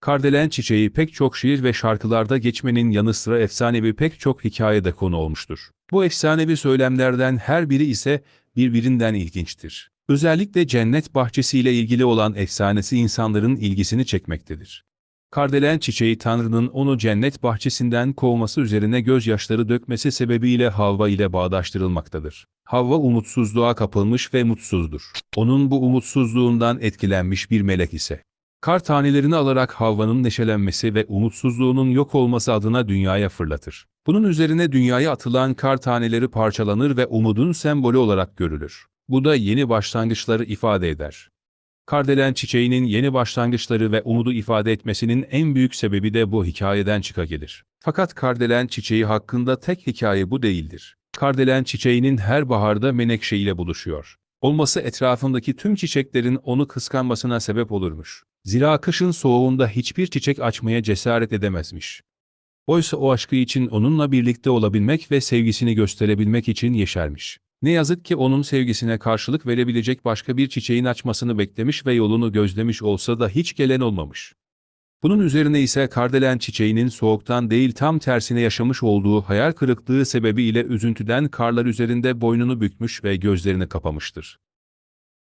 Kardelen çiçeği pek çok şiir ve şarkılarda geçmenin yanı sıra efsanevi pek çok hikayede konu olmuştur. Bu efsanevi söylemlerden her biri ise birbirinden ilginçtir. Özellikle cennet bahçesiyle ilgili olan efsanesi insanların ilgisini çekmektedir. Kardelen çiçeği Tanrı'nın onu cennet bahçesinden kovması üzerine gözyaşları dökmesi sebebiyle Havva ile bağdaştırılmaktadır. Havva umutsuzluğa kapılmış ve mutsuzdur. Onun bu umutsuzluğundan etkilenmiş bir melek ise. Kar tanelerini alarak Havva'nın neşelenmesi ve umutsuzluğunun yok olması adına dünyaya fırlatır. Bunun üzerine dünyaya atılan kar taneleri parçalanır ve umudun sembolü olarak görülür. Bu da yeni başlangıçları ifade eder. Kardelen çiçeğinin yeni başlangıçları ve umudu ifade etmesinin en büyük sebebi de bu hikayeden çıka gelir. Fakat kardelen çiçeği hakkında tek hikaye bu değildir. Kardelen çiçeğinin her baharda menekşe ile buluşuyor. Olması etrafındaki tüm çiçeklerin onu kıskanmasına sebep olurmuş. Zira kışın soğuğunda hiçbir çiçek açmaya cesaret edemezmiş. Oysa o aşkı için onunla birlikte olabilmek ve sevgisini gösterebilmek için yeşermiş. Ne yazık ki onun sevgisine karşılık verebilecek başka bir çiçeğin açmasını beklemiş ve yolunu gözlemiş olsa da hiç gelen olmamış. Bunun üzerine ise kardelen çiçeğinin soğuktan değil tam tersine yaşamış olduğu hayal kırıklığı sebebiyle üzüntüden karlar üzerinde boynunu bükmüş ve gözlerini kapamıştır.